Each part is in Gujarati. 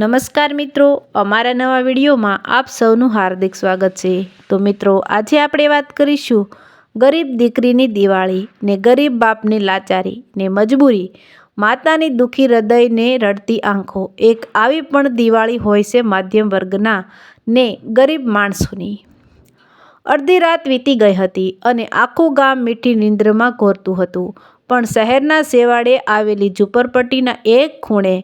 નમસ્કાર મિત્રો, અમારા નવા વિડીયોમાં આપ સૌનું હાર્દિક સ્વાગત છે. તો મિત્રો, આજે આપણે વાત કરીશું ગરીબ દીકરીની દિવાળી ને ગરીબ બાપની લાચારી ને મજબૂરી. માતાની દુઃખી હૃદયને રડતી આંખો એક આવી પણ દિવાળી હોય છે માધ્યમ વર્ગના ને ગરીબ માણસોની. અડધી રાત વીતી ગઈ હતી અને આખું ગામ મીઠી નિંદ્રમાં ઘોરતું હતું. પણ શહેરના સેવાડે આવેલી ઝૂંપડપટ્ટીના એક ખૂણે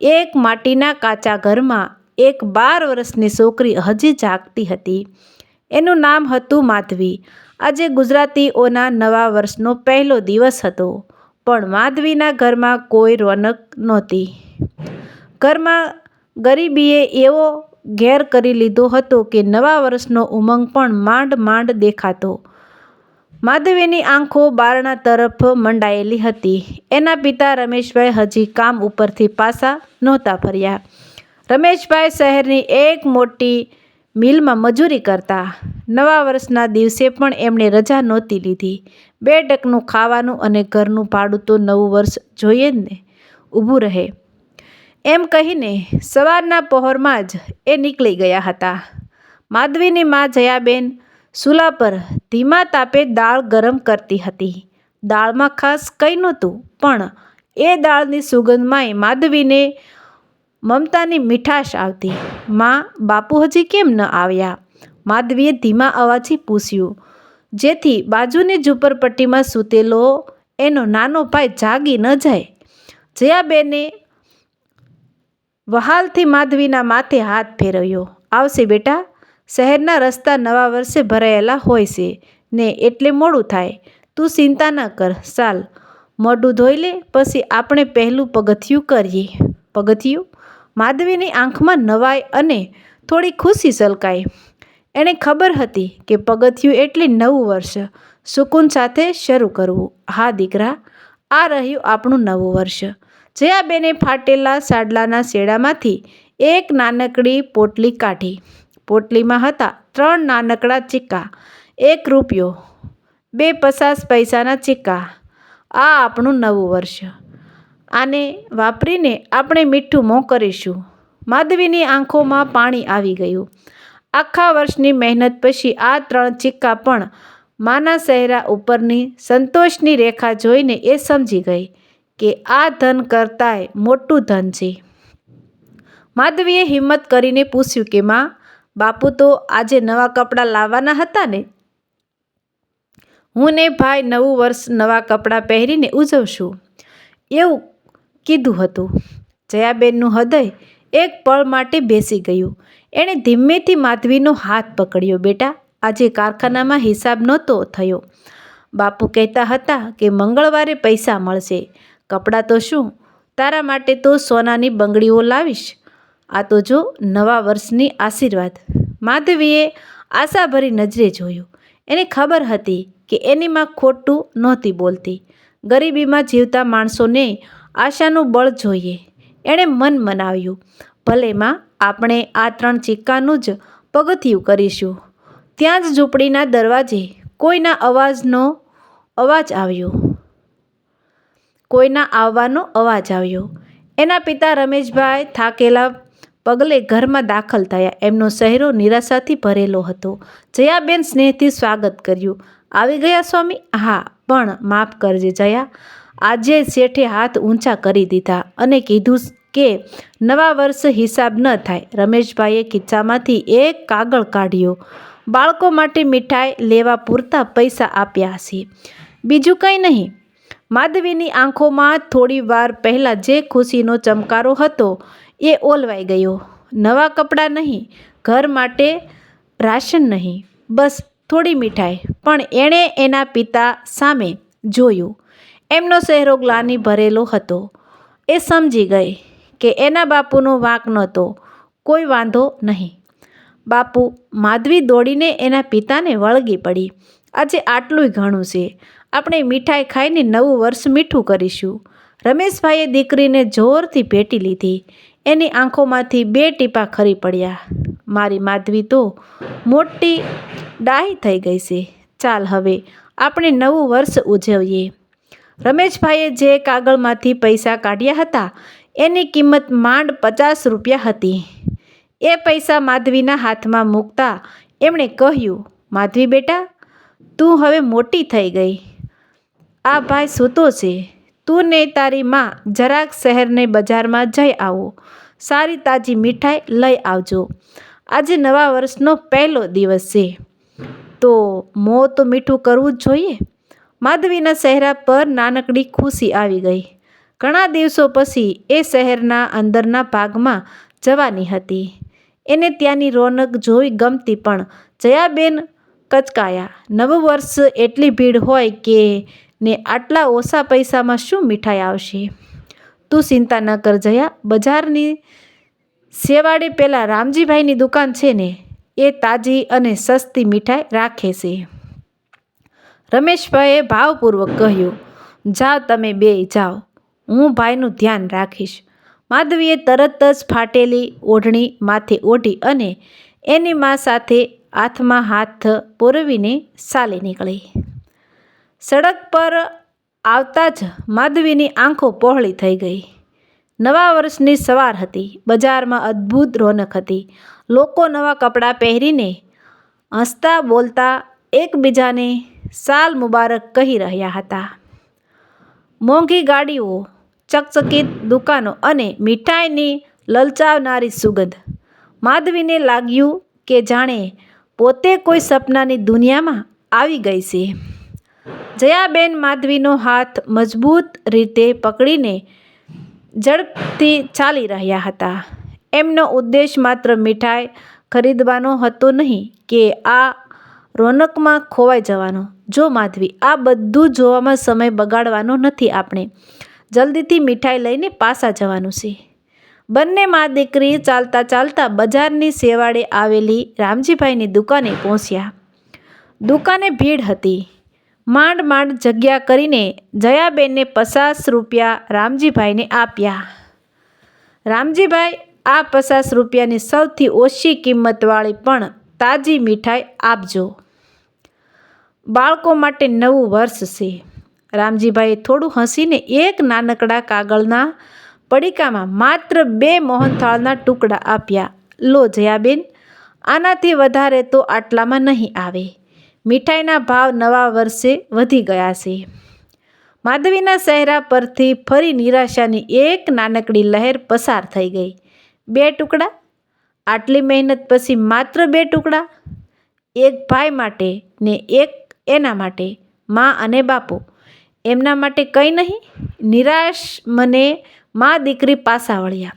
એક માટીના કાચા ઘરમાં એક બાર વર્ષની છોકરી હજી જાગતી હતી. એનું નામ હતું માધવી. આજે ગુજરાતીઓના નવા વર્ષનો પહેલો દિવસ હતો. પણ માધવીના ઘરમાં કોઈ રોનક નહોતી. ઘરમાં ગરીબીએ એવો ઘેર કરી લીધો હતો કે નવા વર્ષનો ઉમંગ પણ માંડ માંડ દેખાતો. માધવીની આંખો બારણા તરફ મંડાયેલી હતી. એના પિતા રમેશભાઈ હજી કામ ઉપરથી પાસા નહોતા ફર્યા. રમેશભાઈ શહેરની એક મોટી મિલમાં મજૂરી કરતા. નવા વર્ષના દિવસે પણ એમણે રજા નહોતી લીધી. બે ટકનું ખાવાનું અને ઘરનું ભાડું તો નવું વર્ષ જોઈએ જ ને, ઊભું રહે. એમ કહીને સવારના પહોરમાં જ એ નીકળી ગયા હતા. માધવીની મા જયાબેન ચૂલા પર ધીમા તાપે દાળ ગરમ કરતી હતી. દાળમાં ખાસ કંઈ નહોતું, પણ એ દાળની સુગંધમાંય માધવીને મમતાની મીઠાશ આવતી. માં, બાપુ હજી કેમ ન આવ્યા? માધવીએ ધીમા અવાજથી પૂછ્યું. જેથી બાજુની ઝૂંપડપટ્ટીમાં સૂતેલો એનો નાનો ભાઈ જાગી ન જાય. જયાબેને વહાલથી માધવીના માથે હાથ ફેરવ્યો. આવશે બેટા શહેરના રસ્તા નવા વર્ષે ભરાયેલા હોય છે ને એટલે મોડું થાય. તું ચિંતા ન કર, ચાલ. મોઢું ધોઈ લે, પછી આપણે પહેલું પગથિયું કરીએ. પગથિયું? માધવીની આંખમાં નવાઈ અને થોડી ખુશી સલકાઈ એણે ખબર હતી કે પગથિયું એટલે નવું વર્ષ. સુકૂન સાથે શરૂ કરવું. હા, દીકરા, આ રહ્યું આપણું નવું વર્ષ. જયાબેને ફાટેલા સાડલાના શેડામાંથી એક નાનકડી પોટલી કાઢી. પોટલીમાં હતા. ત્રણ નાનકડા સિક્કા એક રૂપિયો, બે પચાસ પૈસાના સિક્કા આ આપણું નવું વર્ષ. આને વાપરીને આપણે મીઠું મોં કરીશું. માધવીની આંખોમાં પાણી આવી ગયું. આખા વર્ષની મહેનત પછી આ ત્રણ સિક્કા પણ માના ચહેરા ઉપરની સંતોષની રેખા જોઈને એ સમજી ગઈ કે આ ધન કરતાંય મોટું ધન છે. માધવીએ હિંમત કરીને પૂછ્યું કે, માં બાપુ તો આજે નવા કપડાં લાવવાના હતા ને? હું ને ભાઈ નવું વર્ષ નવા કપડાં પહેરીને ઉજવશું. એવું કીધું હતું. જયાબેનનું હૃદય એક પળ માટે બેસી ગયું. એણે ધીમેથી માધવીનો હાથ પકડ્યો, બેટા, આજે કારખાનામાં હિસાબ નહોતો થયો. બાપુ કહેતા હતા કે મંગળવારે પૈસા મળશે. કપડાં તો શું? તારા માટે તો સોનાની બંગડીઓ લાવીશ. આ તો જો નવા વર્ષની આશીર્વાદ. માધવીએ આશાભરી નજરે જોયું. એને ખબર હતી કે એની માં ખોટું નહોતી બોલતી. ગરીબીમાં જીવતા માણસોને આશાનું બળ જોઈએ. એણે મન મનાવ્યું, ભલે માં આપણે આ ત્રણ ચિક્કાનું જ પગથિયું કરીશું. ત્યાં જ ઝૂંપડીના દરવાજે કોઈના અવાજનો અવાજ આવ્યો. કોઈના આવવાનો અવાજ આવ્યો. એના પિતા રમેશભાઈ થાકેલા પગલે ઘરમાં દાખલ થયા. એમનો ચહેરો નિરાશાથી ભરેલો હતો. જયાબેન સ્નેહથી સ્વાગત કર્યું. આવી ગયા સ્વામી? હા, પણ માફ કરજે જયા. આજે શેઠે હાથ ઊંચા કરી દીધા અને કીધું કે નવા વર્ષ હિસાબ ન થાય. રમેશભાઈએ ખિસ્સામાંથી એક કાગળ કાઢ્યો. બાળકો માટે મીઠાઈ લેવા પૂરતા પૈસા આપ્યા હશે. બીજું કંઈ નહીં. માધવીની આંખોમાં થોડી વાર પહેલાં જે ખુશીનો ચમકારો હતો એ ઓલવાઈ ગયો. નવા કપડાં નહીં, ઘર માટે રાશન નહીં, બસ થોડી મીઠાઈ. પણ એણે એના પિતા સામે જોયું. એમનો ચહેરો ગ્લાની ભરેલો હતો. એ સમજી ગઈ કે એના બાપુનો વાંક નહોતો. કોઈ વાંધો નહીં. બાપુ માધવી દોડીને એના પિતાને વળગી પડી. આજે આટલું ઘણું છે. આપણે મીઠાઈ ખાઈને નવું વર્ષ મીઠું કરીશું. રમેશભાઈએ દીકરીને જોરથી ભેટી લીધી. એની આંખોમાંથી બે ટીપા ખરી પડ્યા. મારી માધવી તો મોટી ડાહી થઈ ગઈ છે. ચાલ હવે, આપણે નવું વર્ષ ઉજવીએ. રમેશભાઈએ જે કાગળમાંથી પૈસા કાઢ્યા હતા, એની કિંમત માંડ પચાસ રૂપિયા હતી. એ પૈસા માધવીના હાથમાં મૂકતા એમણે કહ્યું, માધવી બેટા, તું હવે મોટી થઈ ગઈ. આ ભાઈ સૂતો છે. તું ને તારી માં જરાક શહેરને બજારમાં જઈ આવો. સારી તાજી મીઠાઈ લઈ આવજો. આજે નવા વર્ષનો પહેલો દિવસ છે. તો મોં તો મીઠું કરવું જ જોઈએ. માધવીના ચહેરા પર નાનકડી ખુશી આવી ગઈ. ઘણા દિવસો પછી એ શહેરના અંદરના ભાગમાં જવાની હતી. એને ત્યાંની રોનક જોઈ ગમતી પણ જયાબેન કચકાયા. નવું વર્ષ એટલી ભીડ હોય કે ને આટલા ઓછા પૈસામાં શું મીઠાઈ આવશે? તું ચિંતા ન કર જયા, બજારની સેવાડે પેલા રામજીભાઈની દુકાન છે ને, એ તાજી અને સસ્તી મીઠાઈ રાખે છે. રમેશભાઈએ ભાવપૂર્વક કહ્યું, જાઓ તમે બે જાઓ, હું ભાઈનું ધ્યાન રાખીશ. માધવીએ તરત જ ફાટેલી ઓઢણી માથે ઓઢી અને એની મા સાથે હાથમાં હાથ પોરવીને ચાલી નીકળી. સડક પર આવતા જ માધવીની આંખો પહોળી થઈ ગઈ. નવા વર્ષની સવાર હતી. બજારમાં અદ્ભુત રોનક હતી. લોકો નવા કપડાં પહેરીને હસતા બોલતા એકબીજાને સાલ મુબારક કહી રહ્યા હતા. મોંઘી ગાડીઓ, ચકચકિત દુકાનો અને મીઠાઈની લલચાવનારી સુગંધ. માધવીને લાગ્યું કે જાણે પોતે કોઈ સપનાની દુનિયામાં આવી ગઈ છે. જયાબેન માધવીનો હાથ મજબૂત રીતે પકડીને ઝડપથી ચાલી રહ્યા હતા. એમનો ઉદ્દેશ માત્ર મીઠાઈ ખરીદવાનો હતો નહીં કે આ રોનકમાં ખોવાઈ જવાનો. જો માધવી, આ બધું જોવામાં સમય બગાડવાનો નથી આપણે. જલ્દીથી મીઠાઈ લઈને પાછા જવાનું છે. બંને મા દીકરી ચાલતા ચાલતા બજારની સેવાડે આવેલી રામજીભાઈની દુકાને પહોંચ્યા. દુકાને ભીડ હતી. માંડ માંડ જગ્યા કરીને જયાબેનને પચાસ રૂપિયા રામજીભાઈને આપ્યા. રામજીભાઈ આ પચાસ રૂપિયાની સૌથી ઓછી કિંમતવાળી પણ તાજી મીઠાઈ આપજો. બાળકો માટે નવું વર્ષ છે. રામજીભાઈએ થોડું હસીને એક નાનકડા કાગળના પડીકામાં માત્ર બે મોહનથાળના ટુકડા આપ્યા. લો જયાબેન, આનાથી વધારે તો આટલામાં નહીં આવે. મીઠાઈના ભાવ નવા વર્ષે વધી ગયા છે. માધવીના ચહેરા પરથી ફરી નિરાશાની એક નાનકડી લહેર પસાર થઈ ગઈ. બે ટુકડા, આટલી મહેનત પછી માત્ર બે ટુકડા? એક ભાઈ માટે ને એક એના માટે, મા અને બાપુ? એમના માટે કંઈ નહીં. નિરાશ મને મા દીકરી પાસા વળ્યા.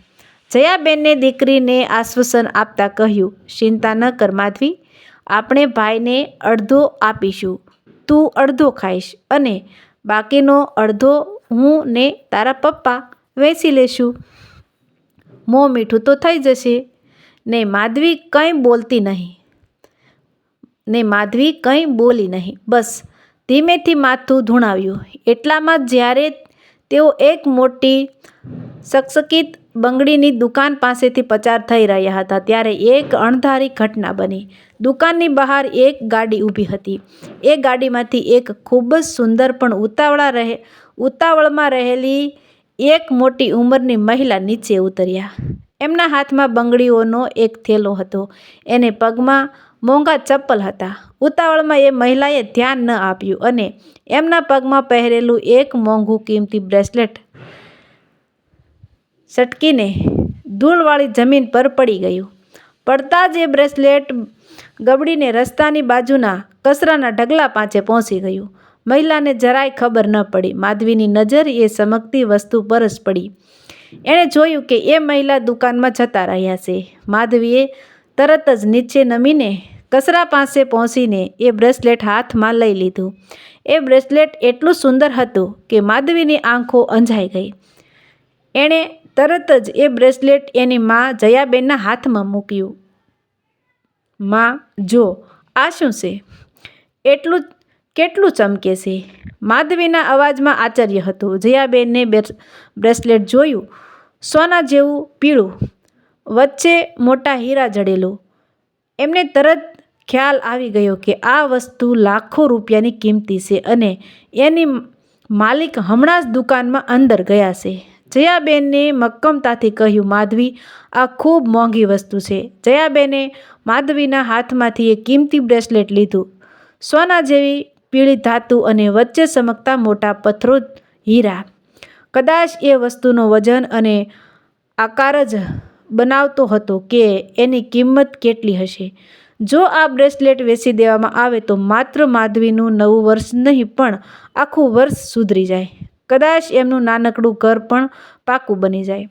જયાબેનને દીકરીને આશ્વાસન આપતા કહ્યું, ચિંતા ન કર માધવી આપણે ભાઈને અડધો આપીશું. તું અડધો ખાઈશ અને બાકીનો અડધો હું ને તારા પપ્પા વેચી લેશું. મોં મીઠું તો થઈ જશે. ને માધવી કંઈ બોલતી નહીં. ને માધવી કંઈ બોલી નહીં. બસ, ધીમેથી માથું ધૂણાવ્યું. એટલામાં જ્યારે તેઓ એક મોટી સકસકિત બંગડીની દુકાન પાસેથી પસાર થઈ રહ્યા હતા ત્યારે એક અણધારી ઘટના બની. દુકાનની બહાર એક ગાડી ઊભી હતી. એ ગાડીમાંથી એક ખૂબ જ સુંદર પણ ઉતાવળા રહે, ઉતાવળમાં રહેલી એક મોટી ઉંમરની મહિલા નીચે ઉતર્યા. એમના હાથમાં બંગડીઓનો એક થેલો હતો. એને પગમાં મોંઘા ચપ્પલ હતા. ઉતાવળમાં એ મહિલાએ ધ્યાન ન આપ્યું અને એમના પગમાં પહેરેલું એક મોંઘું કિંમતી બ્રેસલેટ સટકીને ધૂળવાળી જમીન પર પડી ગયું. પડતા જ એ બ્રેસલેટ ગબડીને રસ્તાની બાજુના કચરાના ઢગલા પાંચે પહોંચી ગયું. મહિલાને જરાય ખબર ન પડી. માધવીની નજર એ ચમકતી વસ્તુ પર જ પડી. એણે જોયું કે એ મહિલા દુકાનમાં જતા રહ્યા છે. માધવીએ તરત જ નીચે નમીને કચરા પાસે પહોંચીને એ બ્રેસલેટ હાથમાં લઈ લીધું. એ બ્રેસલેટ એટલું સુંદર હતું કે માધવીની આંખો અંજાઈ ગઈ. એણે તરત જ એ બ્રેસલેટ એની મા જયાબેનના હાથમાં મૂક્યું. માં, જો, આ શું છે? એટલું કેટલું ચમકે છે? માધવીના અવાજમાં આશ્ચર્ય હતું. જયાબેનને બ્રેસલેટ જોયું, સોના જેવું પીળું, વચ્ચે મોટા હીરા જડેલું. એમને તરત ખ્યાલ આવી ગયો કે આ વસ્તુ લાખો રૂપિયાની કિંમતી છે અને એની માલિક હમણાં જ દુકાનમાં અંદર ગયા છે. જયાબેનને મક્કમતાથી કહ્યું, માધવી, આ ખૂબ મોંઘી વસ્તુ છે. જયાબેને માધવીના હાથમાંથી એક કિંમતી બ્રેસલેટ લીધું. સોના જેવી પીળી ધાતુ અને વચ્ચે ચમકતા મોટા પથ્થરો હીરા. કદાચ એ વસ્તુનો વજન અને આકાર જ બનાવતો હતો કે એની કિંમત કેટલી હશે. જો આ બ્રેસલેટ વેચી દેવામાં આવે તો માત્ર માધવીનું નવું વર્ષ નહીં પણ આખું વર્ષ સુધરી જાય. કદાચ એમનું નાનકડું ઘર પણ પાકું બની જાય.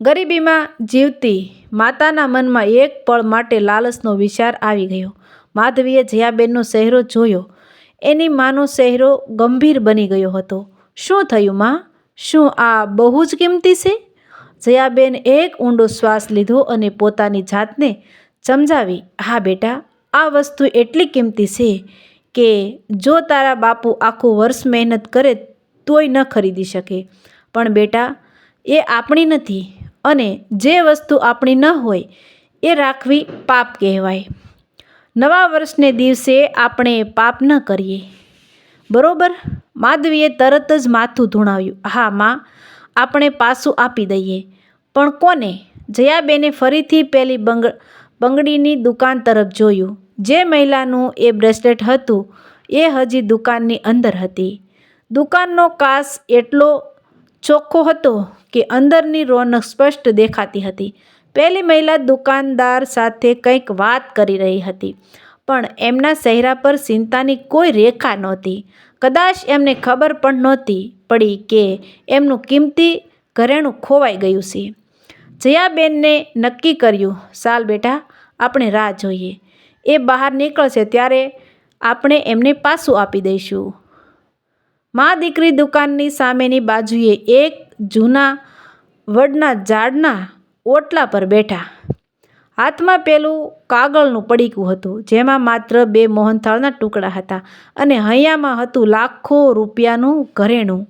ગરીબીમાં જીવતી માતાના મનમાં એક પળ માટે લાલચનો વિચાર આવી ગયો. માધવીએ જયાબેનનો ચહેરો જોયો. એની માનો ચહેરો ગંભીર બની ગયો હતો. શું થયું માં? શું આ બહુ જ કિંમતી છે? જયાબેન એક ઊંડો શ્વાસ લીધો અને પોતાની જાતને સમજાવી, હા બેટા, આ વસ્તુ એટલી કિંમતી છે કે જો તારા બાપુ આખું વર્ષ મહેનત કરે તોય ન ખરીદી શકે. પણ બેટા, એ આપણી નથી અને જે વસ્તુ આપણી ન હોય, એ રાખવી પાપ કહેવાય. નવા વર્ષને દિવસે આપણે પાપ ન કરીએ. બરોબર? માધવીએ તરત જ માથું ધૂણાવ્યું. હા, માં, આપણે પાસું આપી દઈએ. પણ કોને? જયાબેને ફરીથી પેલી બંગ, બંગડીની દુકાન તરફ જોયું. જે મહિલાનું એ બ્રેસલેટ હતું, એ હજી દુકાનની અંદર હતી. દુકાનનો કાચ એટલો ચોખ્ખો હતો કે અંદરની રોનક સ્પષ્ટ દેખાતી હતી. પહેલી મહિલા દુકાનદાર સાથે કંઈક વાત કરી રહી હતી, પણ એમના ચહેરા પર ચિંતાની કોઈ રેખા નહોતી. કદાચ એમને ખબર પણ નહોતી પડી કે એમનું કિંમતી ઘરેણું ખોવાઈ ગયું છે. જયાબેનને નક્કી કર્યું, સાલ બેટા, આપણે રાહ જોઈએ. એ બહાર નીકળશે ત્યારે આપણે એમને પાછું આપી દઈશું. મા દીકરી દુકાનની સામેની બાજુએ એક જૂના વડના ઝાડના ઓટલા પર બેઠા. હાથમાં પેલું કાગળનું પડીકું હતું, જેમાં માત્ર બે મોહનથાળના ટુકડા હતા અને હૈયામાં હતું લાખો રૂપિયાનું ઘરેણું.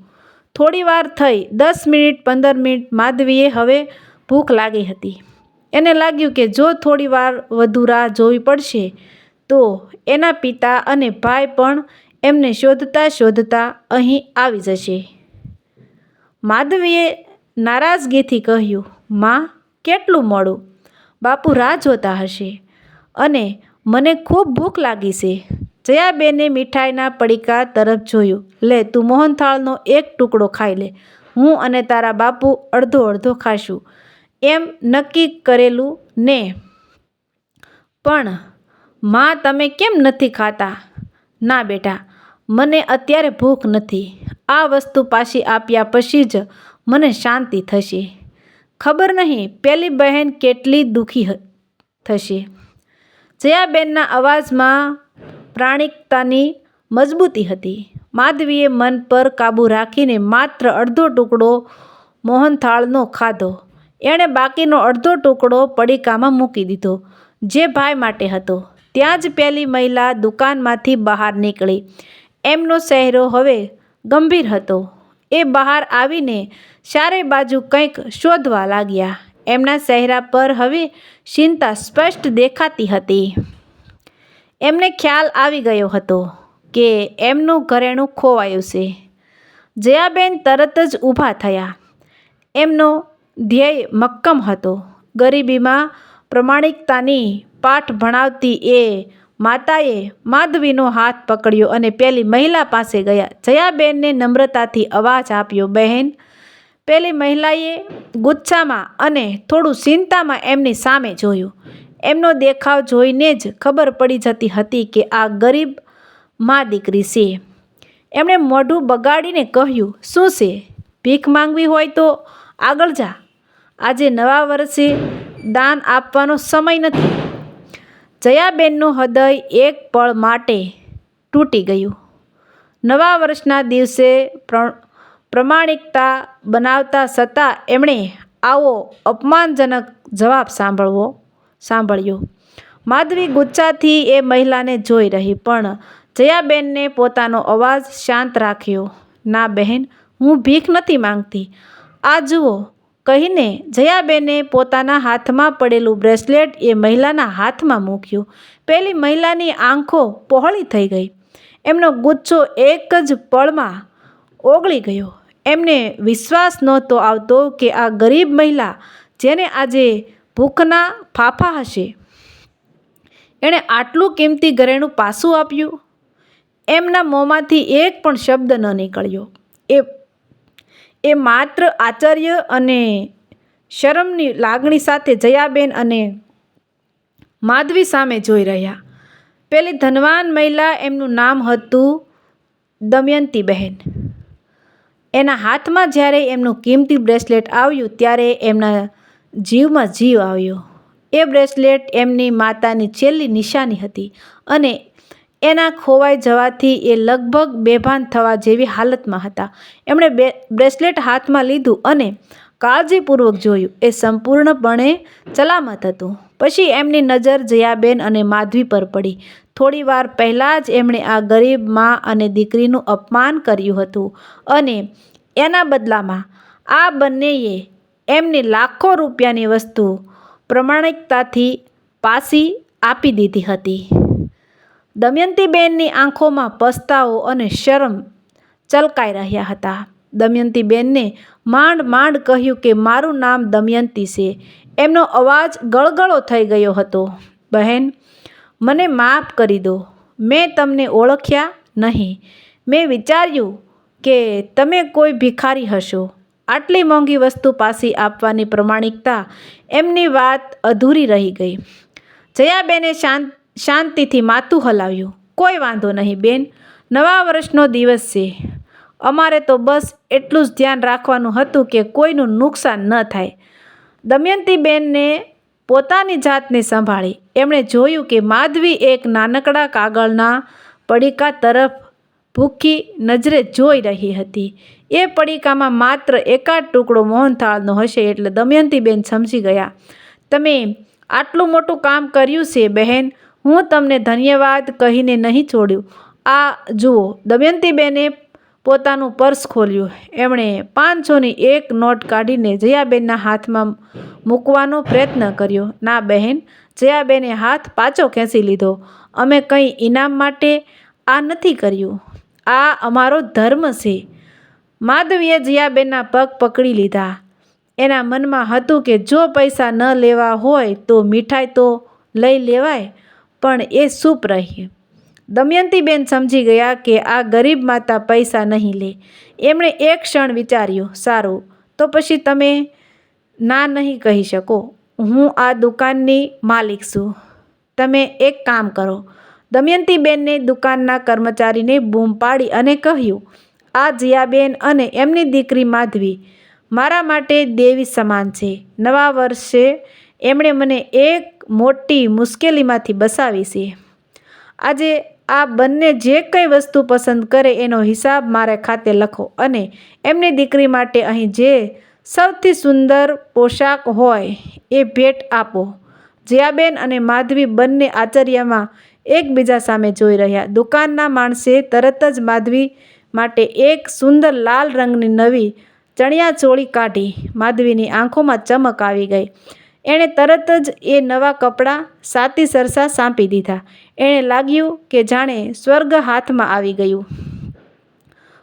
થોડી વાર થઈ, દસ મિનિટ, પંદર મિનિટ, માધવીએ હવે ભૂખ લાગી હતી. એને લાગ્યું કે જો થોડી વાર વધુ રાહ જોવી પડશે, તો એના પિતા અને ભાઈ પણ એમને શોધતા શોધતા અહીં આવી જશે. માધવીએ નારાજગીથી કહ્યું, માં, કેટલું મોડું? બાપુ રાહ જોતા હશે અને મને ખૂબ ભૂખ લાગી છે. જયાબેને મીઠાઈના પડીકા તરફ જોયું, લે, તું મોહનથાળનો એક ટુકડો ખાઈ લે. હું અને તારા બાપુ અડધો અડધો ખાશું. એમ નક્કી કરેલું ને. પણ, માં, તમે કેમ નથી ખાતા? ના બેટા મને અત્યારે ભૂખ નથી. આ વસ્તુ પાછી આપ્યા પછી જ મને શાંતિ થશે. ખબર નહીં, પેલી બહેન કેટલી દુઃખી થશે. જયાબેનના અવાજમાં પ્રાણિકતાની મજબૂતી હતી. માધવીએ મન પર કાબૂ રાખીને માત્ર અડધો ટુકડો મોહનથાળનો ખાધો. એણે બાકીનો અડધો ટુકડો પડીકામાં મૂકી દીધો, જે ભાઈ માટે હતો. ત્યાં જ પેલી મહિલા દુકાનમાંથી બહાર નીકળી. એમનો ચહેરો હવે ગંભીર હતો. એ બહાર આવીને ચારે બાજુ કંઈક શોધવા લાગ્યા. એમના ચહેરા પર હવે ચિંતા સ્પષ્ટ દેખાતી હતી. એમને ખ્યાલ આવી ગયો હતો કે એમનું ઘરેણું ખોવાયું છે. જયાબેન તરત જ ઊભા થયા. એમનો ધ્યેય મક્કમ હતો. ગરીબીમાં પ્રમાણિકતાની પાઠ ભણાવતી એ માતાએ માધવીનો હાથ પકડ્યો અને પેલી મહિલા પાસે ગયા. જયાબેનને નમ્રતાથી અવાજ આપ્યો, બહેન, પેલી મહિલાએ ગુચ્છામાં અને થોડું ચિંતામાં એમની સામે જોયું. એમનો દેખાવ જોઈને જ ખબર પડી જતી હતી કે આ ગરીબ મા દીકરી છે. એમણે મોઢું બગાડીને કહ્યું, શું છે? ભીખ માંગવી હોય તો આગળ જા. આજે નવા વર્ષે દાન આપવાનો સમય નથી. જયાબેનનું હૃદય એક પળ માટે તૂટી ગયું. નવા વર્ષના દિવસે પ્રમાણિકતા બનાવતા છતાં એમણે આવો અપમાનજનક જવાબ સાંભળવો, સાંભળ્યો. માધવી ગુચ્છાથી એ મહિલાને જોઈ રહી, પણ જયાબેનને પોતાનો અવાજ શાંત રાખ્યો. ના બહેન, હું ભીખ નથી માંગતી. આ જુઓ કહીને જયાબેને પોતાના હાથમાં પડેલું બ્રેસલેટ એ મહિલાના હાથમાં મૂક્યું. પેલી મહિલાની આંખો પહોળી થઈ ગઈ. એમનો ગુચ્છો એક જ પળમાં ઓગળી ગયો. એમને વિશ્વાસ નહોતો આવતો કે આ ગરીબ મહિલા જેને આજે ભૂખના ફાફા હશે, એણે આટલું કિંમતી ઘરેણું પાછું આપ્યું? એમના મોંમાંથી એક પણ શબ્દ ન નીકળ્યો. એ એ માત્ર આશ્ચર્ય અને શરમની લાગણી સાથે જયાબેન અને માધવી સામે જોઈ રહ્યા. પેલી ધનવાન મહિલા એમનું નામ હતું દમયંતી બહેન. એના હાથમાં જ્યારે એમનું કિંમતી બ્રેસલેટ આવ્યું ત્યારે એમના જીવમાં જીવ આવ્યો. એ બ્રેસલેટ એમની માતાની છેલ્લી નિશાની હતી અને એના ખોવાઈ જવાથી એ લગભગ બેભાન થવા જેવી હાલતમાં હતા. એમણે બે, બ્રેસલેટ હાથમાં લીધું અને કાળજીપૂર્વક જોયું. એ સંપૂર્ણપણે સલામત હતું. પછી એમની નજર જયાબેન અને માધવી પર પડી. થોડી વાર પહેલાં જ એમણે આ ગરીબ મા અને દીકરીનું અપમાન કર્યું હતું અને એના બદલામાં આ બંનેએ એમની લાખો રૂપિયાની વસ્તુ પ્રમાણિકતાથી પાસી આપી દીધી હતી. દમયંતીબેનની આંખોમાં પસ્તાવો અને શરમ ચલકાઈ રહ્યા હતા. દમયંતીબેનને માંડ માંડ કહ્યું કે, મારું નામ દમયંતી છે. એમનો અવાજ ગળગળો થઈ ગયો હતો. બહેન, મને માફ કરી દો. મેં તમને ઓળખ્યા નહીં. મેં વિચાર્યું કે તમે કોઈ ભિખારી હશો. આટલી મોંઘી વસ્તુ પાછી આપવાની પ્રમાણિકતા એમની વાત અધૂરી રહી ગઈ. જયાબેને શાંત શાંતિથી માથું હલાવ્યું. કોઈ વાંધો નહીં બેન, નવા વર્ષનો દિવસ છે. અમારે તો બસ એટલું જ ધ્યાન રાખવાનું હતું કે કોઈનું નુકસાન ન થાય. દમયંતીબેનને પોતાની જાતને સંભાળી. એમણે જોયું કે માધવી એક નાનકડા કાગળના પડીકા તરફ ભૂખી નજરે જોઈ રહી હતી. એ પડીકામાં માત્ર એકાદ ટુકડો મોહનથાળનો હશે એટલે દમયંતીબેન સમજી ગયા. તમે આટલું મોટું કામ કર્યું છે બહેન હું તમને ધન્યવાદ કહીને નહીં છોડ્યું. આ, જુઓ, દમયંતીબેને પોતાનું પર્સ ખોલ્યું. એમણે પાંચસોની એક નોટ કાઢીને જયાબેનના હાથમાં મૂકવાનો પ્રયત્ન કર્યો. ના, બહેન, જયાબેને હાથ પાછો ખેંચી લીધો. અમે કંઈ ઇનામ માટે આ નથી કર્યું. આ અમારો ધર્મ છે. માધવીએ જયાબેનના પગ પકડી લીધા. એના મનમાં હતું કે જો પૈસા ન લેવા હોય તો મીઠાઈ તો લઈ લેવાય. પણ એ સૂપ રહી. દમયંતીબેન સમજી ગયા કે આ ગરીબ માતા પૈસા નહીં લે. એમણે એક ક્ષણ વિચાર્યું, સારું, તો પછી તમે ના નહીં કહી શકો. હું આ દુકાનની માલિક છું. તમે એક કામ કરો. દમયંતીબેનને દુકાનના કર્મચારીને બૂમ પાડી અને કહ્યું, આ જિયાબેન અને એમની દીકરી માધવી મારા માટે દેવી સમાન છે. નવા વર્ષે એમણે મને એક મોટી મુશ્કેલીમાંથી બસાવી છે. આજે આ બંને જે કંઈ વસ્તુ પસંદ કરે એનો હિસાબ મારા ખાતે લખો અને એમની દીકરી માટે અહીં જે સૌથી સુંદર પોશાક હોય એ ભેટ આપો. જયાબેન અને માધવી બંને આચર્યમાં એકબીજા સામે જોઈ રહ્યા. દુકાનના માણસે તરત જ માધવી માટે એક સુંદર લાલ રંગની નવી ચણિયાચોળી કાઢી. માધવીની આંખોમાં ચમક આવી ગઈ. એણે તરત જ એ નવા કપડાં સાતી સરસા સાંપી દીધા. એણે લાગ્યું કે જાણે સ્વર્ગ હાથમાં આવી ગયું.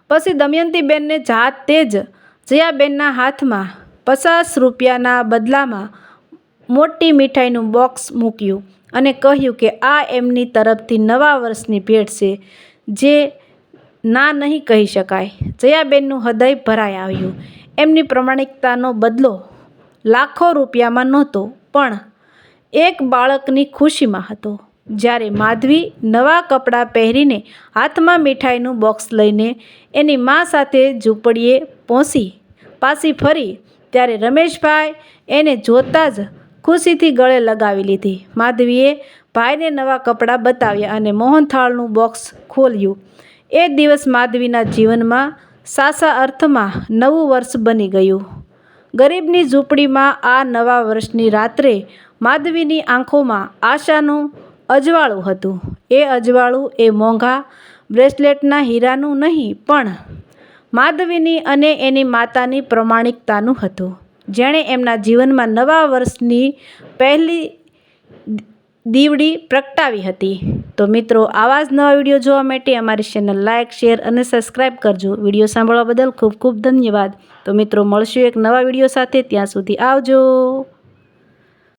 પછી દમયંતીબેનને જાતે જ જયાબેનના હાથમાં પચાસ રૂપિયાના બદલામાં મોટી મીઠાઈનું બોક્સ મૂક્યું અને કહ્યું કે આ એમની તરફથી નવા વર્ષની ભેટ છે, જે ના નહીં કહી શકાય. જયાબેનનું હૃદય ભરાઈ આવ્યું. એમની પ્રમાણિકતાનો બદલો લાખો રૂપિયામાં નહોતો, પણ એક બાળકની ખુશીમાં હતો. જ્યારે માધવી નવા કપડાં પહેરીને હાથમાં મીઠાઈનું બોક્સ લઈને એની મા સાથે ઝૂંપડીએ પહોંચી પાછી ફરી, ત્યારે રમેશભાઈ એને જોતાં જ ખુશીથી ગળે લગાવી લીધી. માધવીએ ભાઈને નવા કપડાં બતાવ્યા અને મોહનથાળનું બોક્સ ખોલ્યું. એ દિવસ માધવીના જીવનમાં સાસા અર્થમાં નવું વર્ષ બની ગયું. ગરીબની ઝૂંપડીમાં આ નવા વર્ષની રાત્રે માધવીની આંખોમાં આશાનું અજવાળું હતું. એ અજવાળું, એ મોંઘા બ્રેસલેટના હીરાનું નહીં, પણ માધવીની અને એની માતાની પ્રમાણિકતાનું હતું. જેણે એમના જીવનમાં નવા વર્ષની પહેલી દીવડી પ્રગટાવી હતી. તો મિત્રો, આવા જ નવા વીડિયો જોવા માટે અમારી ચેનલ લાઇક શેર અને સબસ્ક્રાઈબ કરજો. વીડિયો સાંભળવા બદલ ખૂબ ખૂબ ધન્યવાદ. તો મિત્રો, મળશું એક નવા વીડિયો સાથે. ત્યાં સુધી આવજો.